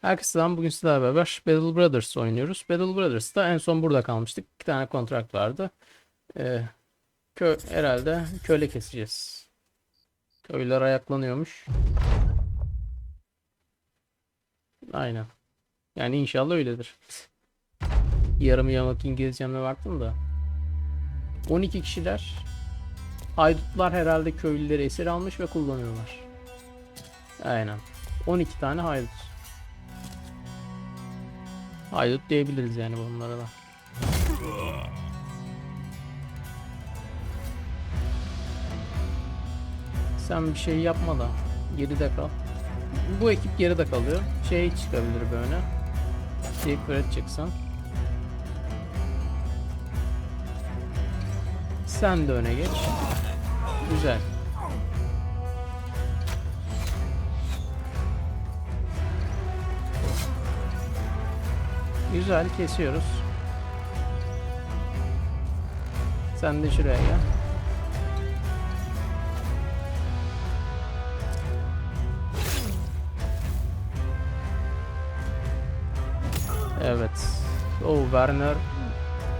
Herkese selam. Bugün sizlerle beraber Battle Brothers oynuyoruz. Battle Brothers'ta en son burada kalmıştık. İki tane kontrakt vardı. Ee, kö herhalde köle keseceğiz. Köylüler ayaklanıyormuş. Aynen. Yani inşallah öyledir. Yarım yamak İngilizceme baktım da. 12 kişiler. Haydutlar herhalde köylüleri esir almış ve kullanıyorlar. Aynen. 12 tane haydut. Haydut diyebiliriz yani bunlara da. Sen bir şey yapma da geride kal. Bu ekip geride kalıyor. Şey çıkabilir böyle. Secret çıksın. Sen de öne geç. Güzel. Güzel kesiyoruz. Sen de şuraya gel. Evet. O Werner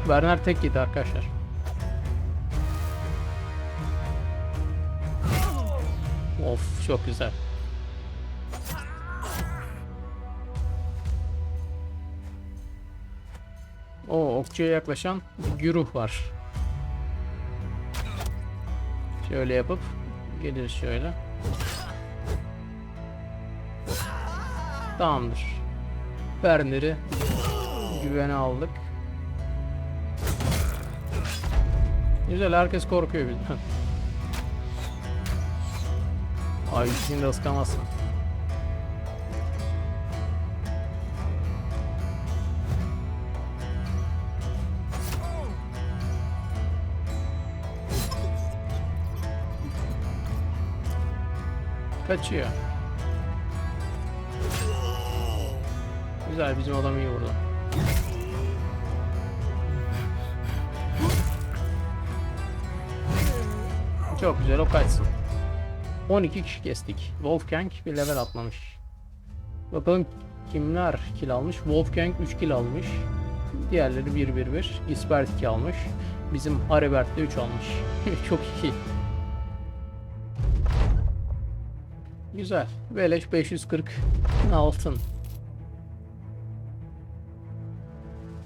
Werner tek yedi arkadaşlar. Of çok güzel. O okçuya yaklaşan güruh var. Şöyle yapıp gelir şöyle. Tamamdır. Werner'i güvene aldık. Güzel herkes korkuyor bizden. Ay şimdi ıskamazsın. Kaçıyor. Güzel bizim adam iyi vurdu. Çok güzel o kaçsın. 12 kişi kestik. Wolfgang bir level atlamış. Bakalım kimler kill almış? Wolfgang 3 kill almış. Diğerleri 1-1-1. Gisbert 2 almış. Bizim Haribert de 3 almış. Çok iyi. Güzel. Beleş 540 altın.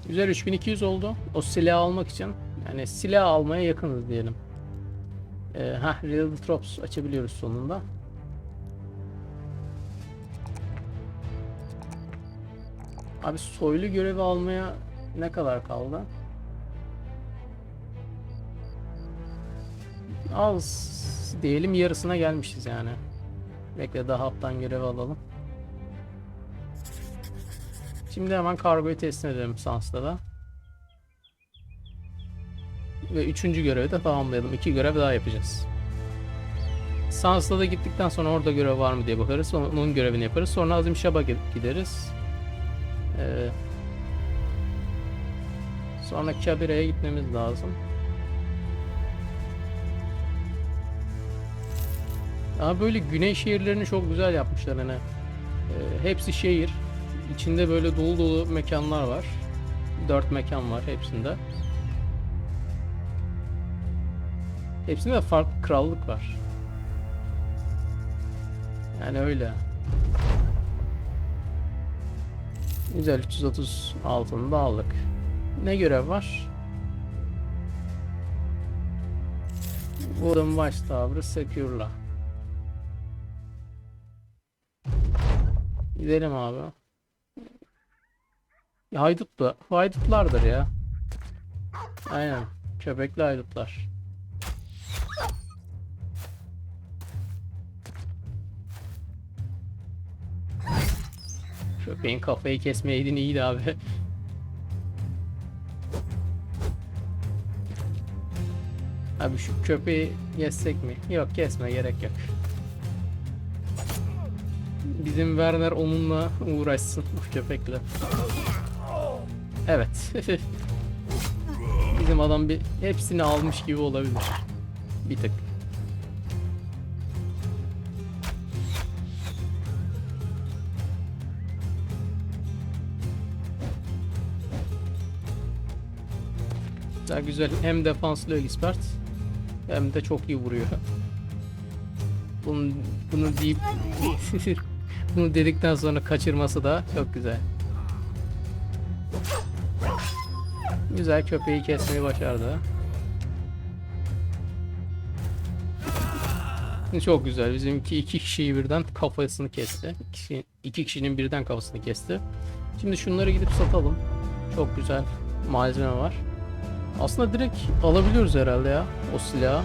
Güzel 3200 oldu. O silah almak için. Yani silah almaya yakınız diyelim. Ee, heh, Real Drops açabiliyoruz sonunda. Abi soylu görevi almaya ne kadar kaldı? Az diyelim yarısına gelmişiz yani. Bekle daha haptan görevi alalım. Şimdi hemen kargoyu teslim edelim Sans'ta da. Ve üçüncü görevi de tamamlayalım. İki görev daha yapacağız. Sans'ta da gittikten sonra orada görev var mı diye bakarız. Onun görevini yaparız. Sonra Azim Şab'a gideriz. Ee, sonra Kabire'ye gitmemiz lazım. Ama böyle güney şehirlerini çok güzel yapmışlar hani. Ee, hepsi şehir. İçinde böyle dolu dolu mekanlar var. Dört mekan var hepsinde. Hepsinde de farklı krallık var. Yani öyle. Güzel 330 altını da aldık. Ne görev var? Wooden Watchtower'ı secure'la. Gidelim abi. Ya haydut da. Haydutlardır ya. Aynen. Köpekli haydutlar. Köpeğin kafayı kesmeyeydin iyiydi abi. Abi şu köpeği yesek mi? Yok kesme gerek yok. Bizim Werner onunla uğraşsın bu köpekle. Evet. Bizim adam bir hepsini almış gibi olabilir. Bir tık. Daha güzel. Hem defanslı Elispert hem de çok iyi vuruyor. Bunun, bunu deyip bunu dedikten sonra kaçırması da çok güzel. Güzel köpeği kesmeyi başardı. Çok güzel. Bizimki iki kişiyi birden kafasını kesti. Kişi- iki kişinin birden kafasını kesti. Şimdi şunları gidip satalım. Çok güzel malzeme var. Aslında direkt alabiliyoruz herhalde ya o silahı.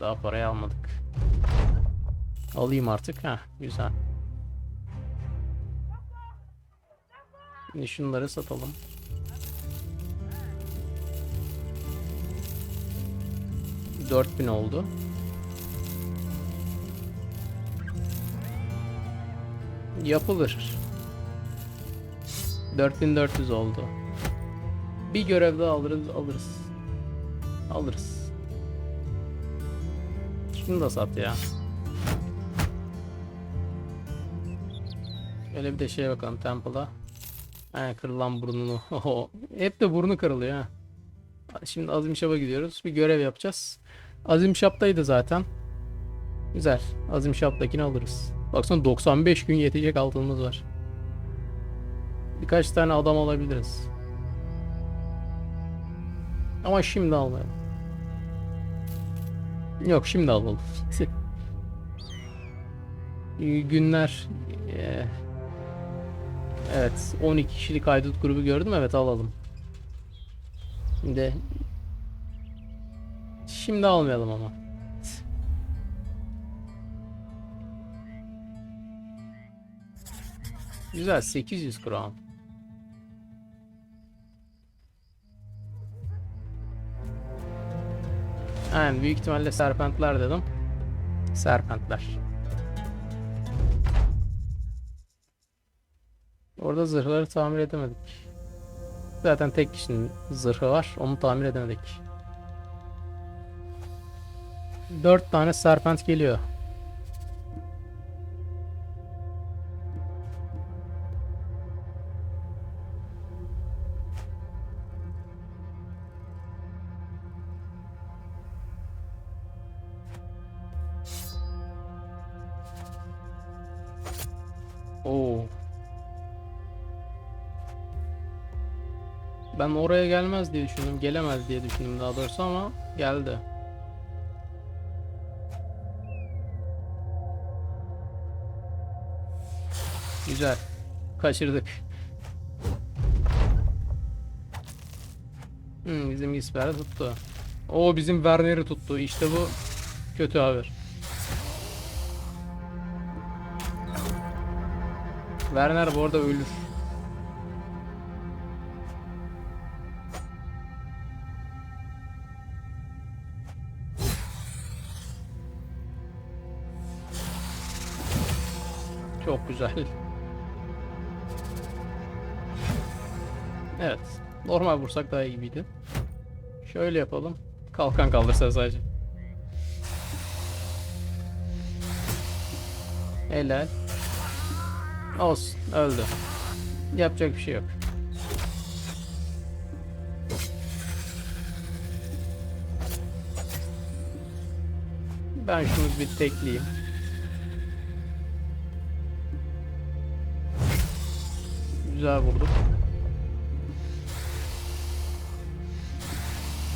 Daha parayı almadık. Alayım artık. Ha, güzel. Şimdi şunları satalım. Dört bin oldu. Yapılır. 4400 oldu. Bir görev daha alırız, alırız. Alırız. Şunu da sat ya. Öyle bir de şeye bakalım Temple'a. He kırılan burnunu. Hep de burnu kırılıyor ha. Şimdi Azim Şap'a gidiyoruz. Bir görev yapacağız. Azim Şap'taydı zaten. Güzel. Azim Şap'takini alırız. Baksana 95 gün yetecek altınımız var. Birkaç tane adam alabiliriz. Ama şimdi almayalım. Yok şimdi alalım. Günler eee, Evet 12 kişilik haydut grubu gördüm evet alalım. Şimdi Şimdi almayalım ama. Güzel 800 crown. Yani büyük ihtimalle serpentler dedim. Serpentler. Orada zırhları tamir edemedik. Zaten tek kişinin zırhı var. Onu tamir edemedik. 4 tane serpent geliyor. Ben oraya gelmez diye düşündüm. Gelemez diye düşündüm daha doğrusu ama geldi. Güzel. Kaçırdık. Hmm, bizim Gisper'i tuttu. O bizim Werner'i tuttu. İşte bu kötü haber. Werner bu arada ölür. Çok güzel. Evet. Normal vursak daha iyi gibiydi. Şöyle yapalım. Kalkan kaldırsa sadece. Helal. Olsun. Öldü. Yapacak bir şey yok. Ben şunu bir tekleyeyim. Güzel vurdum.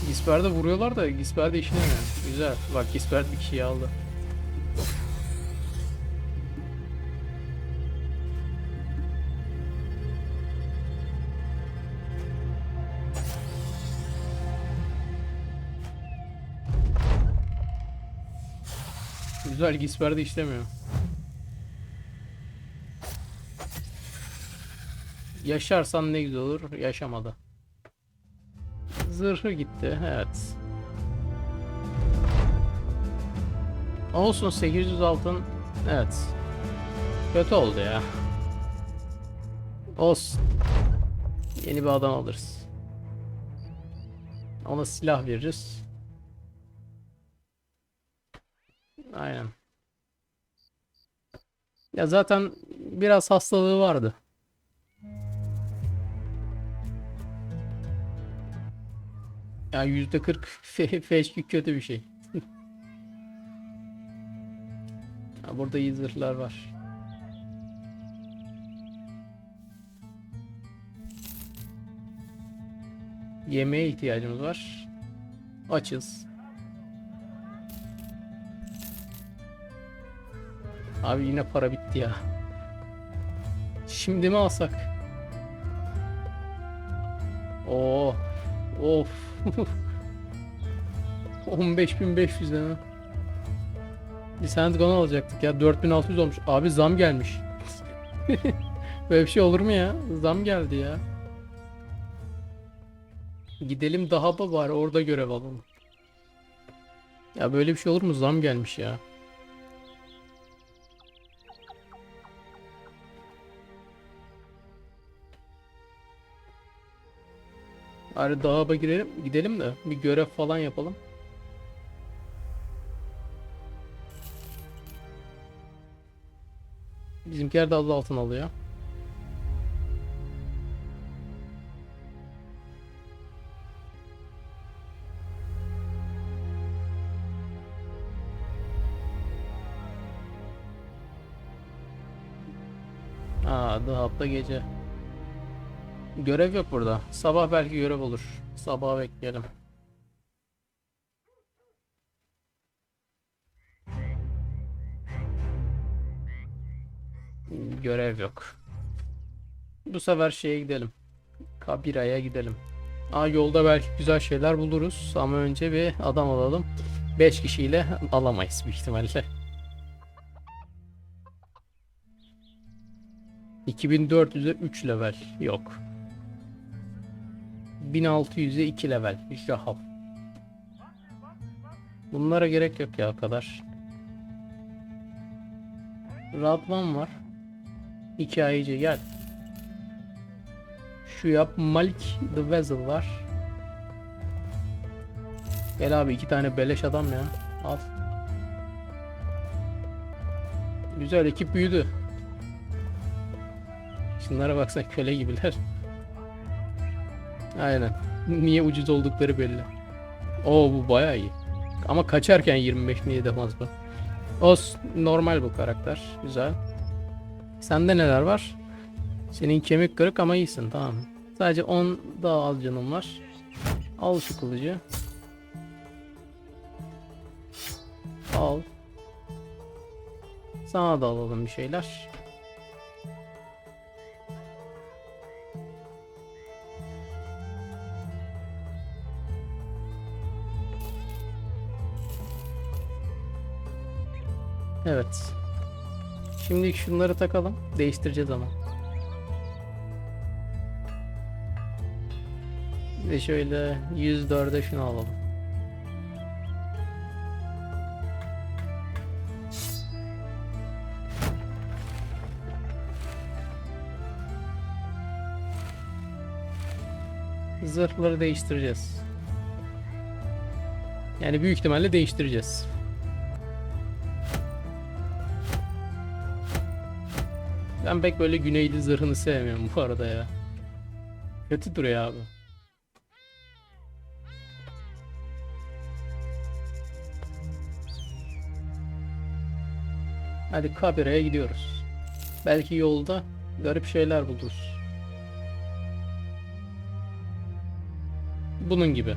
Gisper'de vuruyorlar da Gisper'de işine mi? Güzel. Bak Gisper bir kişiyi aldı. Güzel Gisper'de işlemiyor. Yaşarsan ne güzel olur. Yaşamadı. Zırhı gitti. Evet. Olsun 800 altın. Evet. Kötü oldu ya. Olsun. Yeni bir adam alırız. Ona silah veririz. Aynen. Ya zaten biraz hastalığı vardı. Ya yüzde kırk feşki kötü bir şey. ha, burada iyi var. Yemeğe ihtiyacımız var. Açız. Abi yine para bitti ya. Şimdi mi alsak? Oo. Of. 15500 mi? Bir Sandgon alacaktık ya. 4600 olmuş. Abi zam gelmiş. Böyle bir şey olur mu ya? Zam geldi ya. Gidelim daha var orada görev alalım. Ya böyle bir şey olur mu? Zam gelmiş ya. Bari daha girelim, gidelim de bir görev falan yapalım. Bizimkiler de az altın alıyor. Aa, hafta gece. Görev yok burada. Sabah belki görev olur. Sabah bekleyelim. Görev yok. Bu sefer şeye gidelim. Kabira'ya gidelim. Aa yolda belki güzel şeyler buluruz ama önce bir adam alalım. 5 kişiyle alamayız büyük ihtimalle. 2400'e 3 level yok. 1600'e 2 level Rahab. Bunlara gerek yok ya kadar. Radvan var. Hikayeci gel. Şu yap Malik the Vessel var. Gel abi iki tane beleş adam ya. Al. Güzel ekip büyüdü. Şunlara baksana köle gibiler. Aynen. Niye ucuz oldukları belli. Oo bu bayağı iyi. Ama kaçarken 25 niye demez bu. Os normal bu karakter. Güzel. Sende neler var? Senin kemik kırık ama iyisin tamam. Sadece 10 daha az canım var. Al şu kılıcı. Al. Sana da alalım bir şeyler. Evet. Şimdi şunları takalım. Değiştireceğiz ama. De şöyle 104'e şunu alalım. Zırhları değiştireceğiz. Yani büyük ihtimalle değiştireceğiz. Ben pek böyle güneyli zırhını sevmiyorum bu arada ya. Kötü duruyor abi. Hadi Kabira'ya gidiyoruz. Belki yolda garip şeyler buluruz. Bunun gibi.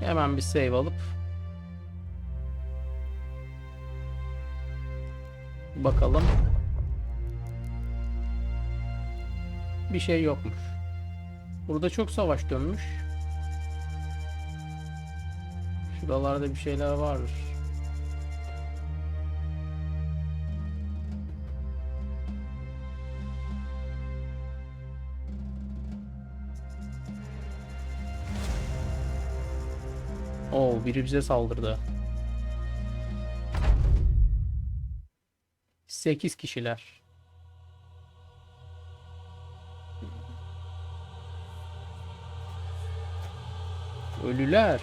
Hemen bir save alıp bakalım. Bir şey yokmuş. Burada çok savaş dönmüş. Şuralarda bir şeyler vardır. Oo, biri bize saldırdı. 8 kişiler. Ölüler.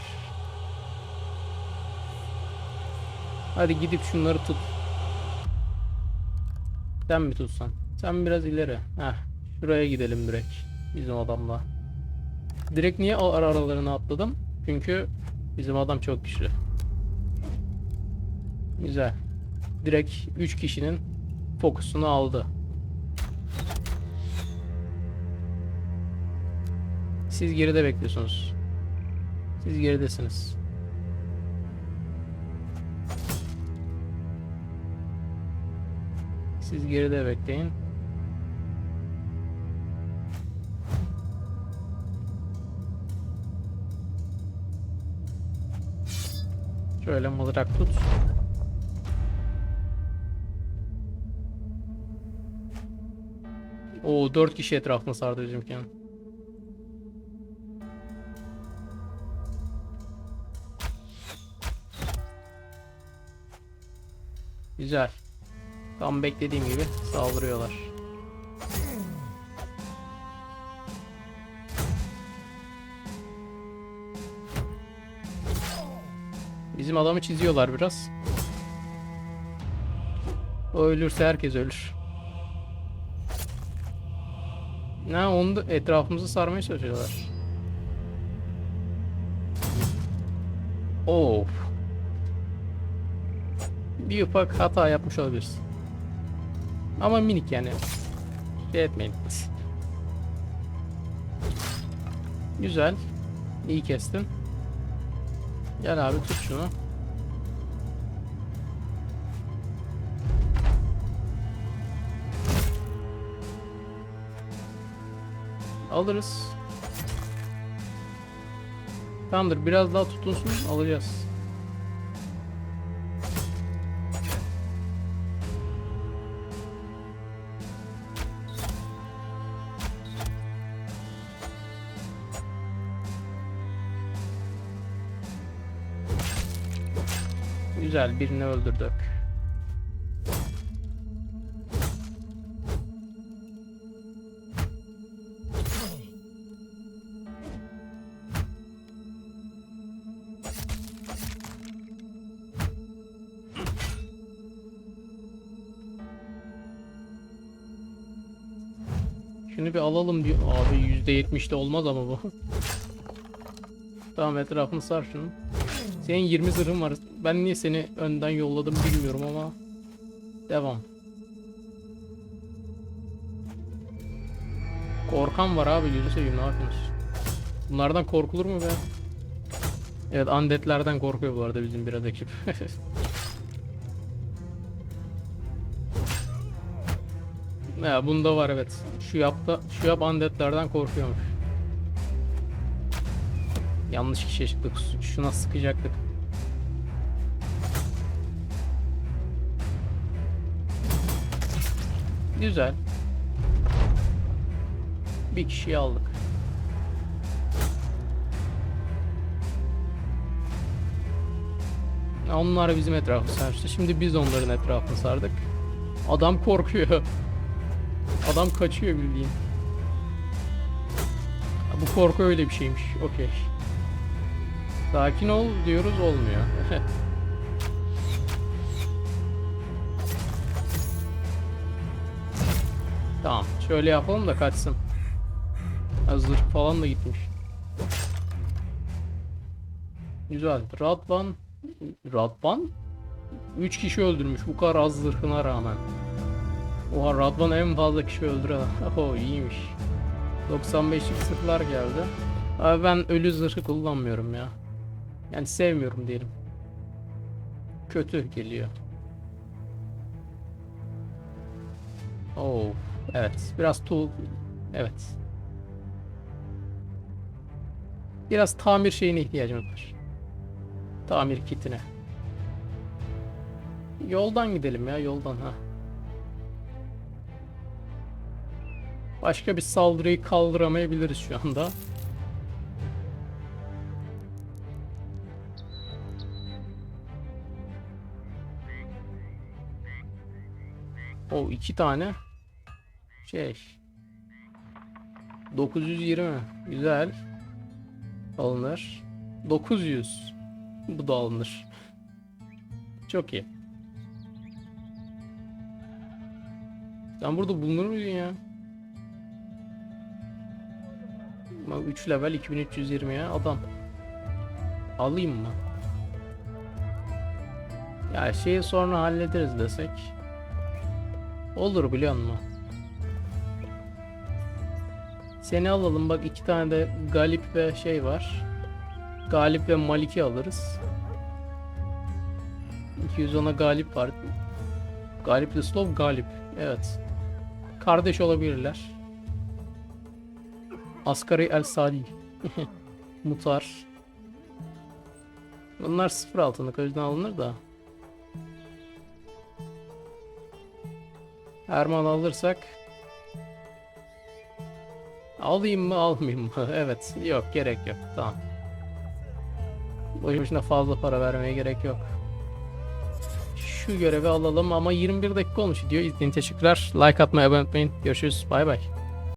Hadi gidip şunları tut. Sen mi tutsan? Sen biraz ileri. Heh. Şuraya gidelim direkt. Bizim adamla. Direkt niye o ara atladım? Çünkü bizim adam çok güçlü. Güzel. Direkt 3 kişinin fokusunu aldı. Siz geride bekliyorsunuz. Siz geridesiniz. Siz geride bekleyin. Şöyle mızrak tut. Oo 4 kişi etrafını sardı bizimkinin. Güzel. Tam beklediğim gibi saldırıyorlar. Bizim adamı çiziyorlar biraz. O ölürse herkes ölür. Ne onu da etrafımızı sarmaya çalışıyorlar. Of. Bir ufak hata yapmış olabiliriz. Ama minik yani. Şey etmeyin. Güzel. İyi kestin. Gel abi tut şunu. Alırız. Tamamdır biraz daha tutunsun alacağız. Güzel birini öldürdük. Şunu bir alalım diyor. Abi %70'de olmaz ama bu. tamam etrafını sar şunu. Senin 20 zırhın var. Ben niye seni önden yolladım bilmiyorum ama. Devam. Korkan var abi gözü seveyim ne yapıyorsunuz? Bunlardan korkulur mu be? Evet undeadlerden korkuyor bu arada bizim biraz ekip. ya bunda var evet. Şu yapta şu yap undeadlerden korkuyormuş. Yanlış kişiye çıktık. Şuna sıkacaktık. Güzel. Bir kişiyi aldık. Onlar bizim etrafı sarmıştı. Şimdi biz onların etrafını sardık. Adam korkuyor. Adam kaçıyor bildiğin. Bu korku öyle bir şeymiş. Okey. Sakin ol diyoruz olmuyor. tamam. Şöyle yapalım da kaçsın. Hazır falan da gitmiş. Güzel. Radvan Radvan 3 kişi öldürmüş bu kadar az zırhına rağmen. Oha Radvan en fazla kişi öldüren. Oho iyiymiş. 95'lik zırhlar geldi. Abi ben ölü zırhı kullanmıyorum ya. Yani sevmiyorum diyelim. Kötü geliyor. Oo, evet. Biraz tool evet. Biraz tamir şeyine ihtiyacımız var. Tamir kitine. Yoldan gidelim ya, yoldan ha. Başka bir saldırıyı kaldıramayabiliriz şu anda. O iki tane şey 920 güzel alınır 900 bu da alınır çok iyi Sen burada bulunur muydun ya? Bak 3 level 2320 ya adam. Alayım mı? Ya şeyi sonra hallederiz desek. Olur biliyor musun? Seni alalım bak iki tane de Galip ve şey var. Galip ve Malik'i alırız. 210'a Galip var. Galip de Slov Galip. Evet. Kardeş olabilirler. Asgari El Salih. Mutar. Bunlar sıfır altınlık o yüzden alınır da. Erman alırsak Alayım mı almayayım mı? evet. Yok gerek yok. Tamam. Boşu boşuna fazla para vermeye gerek yok. Şu görevi alalım ama 21 dakika olmuş diyor. İzlediğiniz teşekkürler. Like atmayı abone olmayı. Görüşürüz. Bay bay.